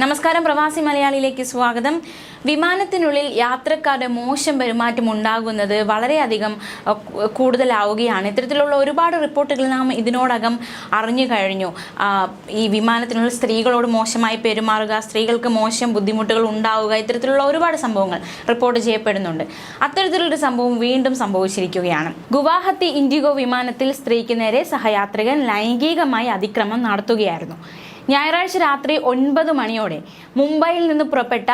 നമസ്കാരം പ്രവാസി മലയാളിയിലേക്ക് സ്വാഗതം. വിമാനത്തിനുള്ളിൽ യാത്രക്കാരുടെ മോശം പെരുമാറ്റം ഉണ്ടാകുന്നത് വളരെയധികം കൂടുതലാവുകയാണ്. ഇത്തരത്തിലുള്ള ഒരുപാട് റിപ്പോർട്ടുകൾ നാം ഇതിനോടകം അറിഞ്ഞു കഴിഞ്ഞു. ഈ വിമാനത്തിനുള്ളിൽ സ്ത്രീകളോട് മോശമായി പെരുമാറുക സ്ത്രീകൾക്ക് മോശം ബുദ്ധിമുട്ടുകൾ ഉണ്ടാവുക ഇത്തരത്തിലുള്ള ഒരുപാട് സംഭവങ്ങൾ റിപ്പോർട്ട് ചെയ്യപ്പെടുന്നുണ്ട്. അത്തരത്തിലൊരു സംഭവം വീണ്ടും സംഭവിച്ചിരിക്കുകയാണ്. ഗുവാഹത്തി ഇൻഡിഗോ വിമാനത്തിൽ സ്ത്രീക്ക് നേരെ സഹയാത്രികൻ ലൈംഗികമായി അതിക്രമം നടത്തുകയായിരുന്നു. ഞായറാഴ്ച രാത്രി ഒൻപത് മണിയോടെ മുംബൈയിൽ നിന്ന് പുറപ്പെട്ട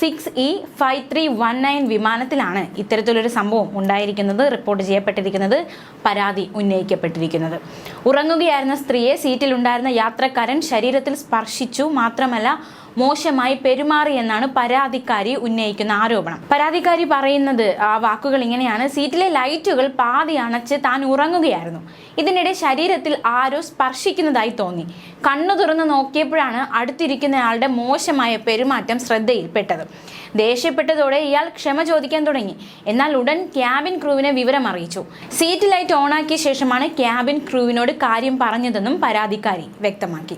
six E five three one nine വിമാനത്തിലാണ് ഇത്തരത്തിലൊരു സംഭവം ഉണ്ടായിരിക്കുന്നത് റിപ്പോർട്ട് ചെയ്യപ്പെട്ടിരിക്കുന്നത് പരാതി ഉന്നയിക്കപ്പെട്ടിരിക്കുന്നത്. ഉറങ്ങുകയായിരുന്ന സ്ത്രീയെ സീറ്റിലുണ്ടായിരുന്ന യാത്രക്കാരൻ ശരീരത്തിൽ സ്പർശിച്ചു. മാത്രമല്ല മോശമായി പെരുമാറിയെന്നാണ് പരാതിക്കാരി ഉന്നയിക്കുന്ന ആരോപണം. പരാതിക്കാരി പറയുന്നത് ആ വാക്കുകൾ ഇങ്ങനെയാണ്. സീറ്റിലെ ലൈറ്റുകൾ പാതി അണച്ച് താൻ ഉറങ്ങുകയായിരുന്നു. ഇതിനിടെ ശരീരത്തിൽ ആരോ സ്പർശിക്കുന്നതായി തോന്നി. കണ്ണു തുറന്ന് നോക്കിയപ്പോഴാണ് അടുത്തിരിക്കുന്നയാളുടെ മോശമായ പെരുമാറ്റം ശ്രദ്ധയിൽപ്പെട്ടത്. ദേഷ്യപ്പെട്ടതോടെ ഇയാൾ ക്ഷമ ചോദിക്കാൻ തുടങ്ങി. എന്നാൽ ഉടൻ ക്യാബിൻ ക്രൂവിനെ വിവരം അറിയിച്ചു. സീറ്റ് ലൈറ്റ് ഓണാക്കിയ ശേഷമാണ് ക്യാബിൻ ക്രൂവിനോട് കാര്യം പറഞ്ഞതെന്നും പരാതിക്കാരി വ്യക്തമാക്കി.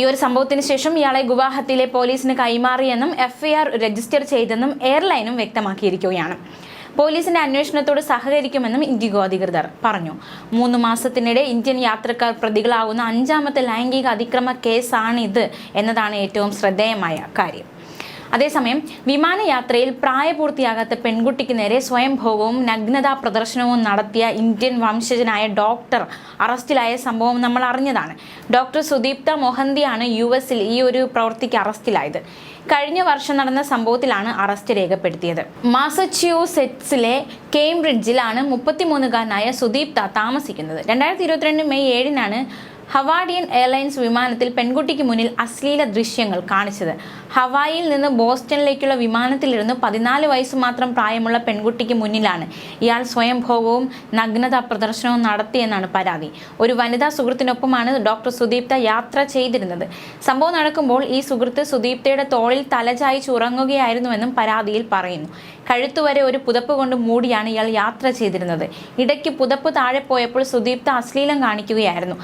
ഈ ഒരു സംഭവത്തിന് ശേഷം ഇയാളെ ഗുവാഹത്തിയിലെ പോലീസിന് കൈമാറിയെന്നും എഫ്ഐആർ രജിസ്റ്റർ ചെയ്തെന്നും എയർലൈനും വ്യക്തമാക്കിയിരിക്കുകയാണ്. പോലീസിന്റെ അന്വേഷണത്തോട് സഹകരിക്കുമെന്നും ഇൻഡിഗോ അധികൃതർ പറഞ്ഞു. മൂന്ന് മാസത്തിനിടെ ഇന്ത്യൻ യാത്രക്കാർ പ്രതികളാവുന്ന അഞ്ചാമത്തെ ലൈംഗിക അതിക്രമ കേസാണിത് എന്നതാണ് ഏറ്റവും ശ്രദ്ധേയമായ കാര്യം. അതേസമയം വിമാനയാത്രയിൽ പ്രായപൂർത്തിയാകാത്ത പെൺകുട്ടിക്ക് നേരെ സ്വയംഭോഗവും നഗ്നതാ പ്രദർശനവും നടത്തിയ ഇന്ത്യൻ വംശജനായ ഡോക്ടർ അറസ്റ്റിലായ സംഭവം നമ്മൾ അറിഞ്ഞതാണ്. ഡോക്ടർ സുദീപ്ത മൊഹന്തിയാണ് യു എസിൽ ഈ ഒരു പ്രവൃത്തിക്ക് അറസ്റ്റിലായത്. കഴിഞ്ഞ വർഷം നടന്ന സംഭവത്തിലാണ് അറസ്റ്റ് രേഖപ്പെടുത്തിയത്. മാസച്യൂസെറ്റ്സിലെ കേംബ്രിഡ്ജിലാണ് മുപ്പത്തിമൂന്നുകാരനായ സുദീപ്ത താമസിക്കുന്നത്. രണ്ടായിരത്തി ഇരുപത്തിരണ്ട് മെയ് ഏഴിനാണ് ഹവാഡിയൻ എയർലൈൻസ് വിമാനത്തിൽ പെൺകുട്ടിക്ക് മുന്നിൽ അശ്ലീല ദൃശ്യങ്ങൾ കാണിച്ചത്. ഹവായിൽ നിന്ന് ബോസ്റ്റണിലേക്കുള്ള വിമാനത്തിലിരുന്ന് പതിനാല് വയസ്സ് മാത്രം പ്രായമുള്ള പെൺകുട്ടിക്ക് മുന്നിലാണ് ഇയാൾ സ്വയംഭോഗവും നഗ്നത പ്രദർശനവും നടത്തിയെന്നാണ് പരാതി. ഒരു വനിതാ സുഹൃത്തിനൊപ്പമാണ് ഡോക്ടർ സുദീപ്ത യാത്ര ചെയ്തിരുന്നത്. സംഭവം നടക്കുമ്പോൾ ഈ സുഹൃത്ത് സുദീപ്തയുടെ തോളിൽ തലചായിച്ച് ഉറങ്ങുകയായിരുന്നുവെന്നും പരാതിയിൽ പറയുന്നു. കഴുത്തുവരെ ഒരു പുതപ്പ് കൊണ്ട് മൂടിയാണ് ഇയാൾ യാത്ര ചെയ്തിരുന്നത്. ഇടയ്ക്ക് പുതപ്പ് താഴെ പോയപ്പോൾ സുദീപ്ത അശ്ലീലം കാണിക്കുകയായിരുന്നു.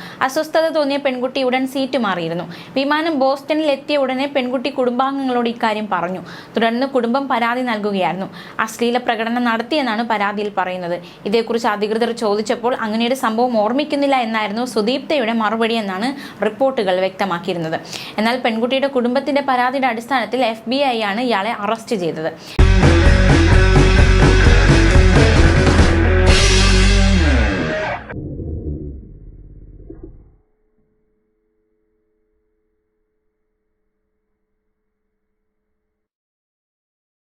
അസ്വസ്ഥത തോന്നിയ പെൺകുട്ടി ഉടൻ സീറ്റ് മാറിയിരുന്നു. വിമാനം ബോസ്റ്റണിൽ എത്തിയ ഉടനെ പെൺകുട്ടി കുടുംബാംഗങ്ങളോട് ഇക്കാര്യം പറഞ്ഞു. തുടർന്ന് കുടുംബം പരാതി നൽകുകയായിരുന്നു. അശ്ലീല പ്രകടനം നടത്തിയെന്നാണ് പരാതിയിൽ പറയുന്നത്. ഇതേക്കുറിച്ച് അധികൃതർ ചോദിച്ചപ്പോൾ അങ്ങനെയൊരു സംഭവം ഓർമ്മിക്കുന്നില്ല എന്നായിരുന്നു സുദീപ്തയുടെ മറുപടി എന്നാണ് റിപ്പോർട്ടുകൾ വ്യക്തമാക്കിയിരുന്നത്. എന്നാൽ പെൺകുട്ടിയുടെ കുടുംബത്തിന്റെ പരാതിയുടെ അടിസ്ഥാനത്തിൽ എഫ് ആണ് ഇയാളെ അറസ്റ്റ് ചെയ്തത്.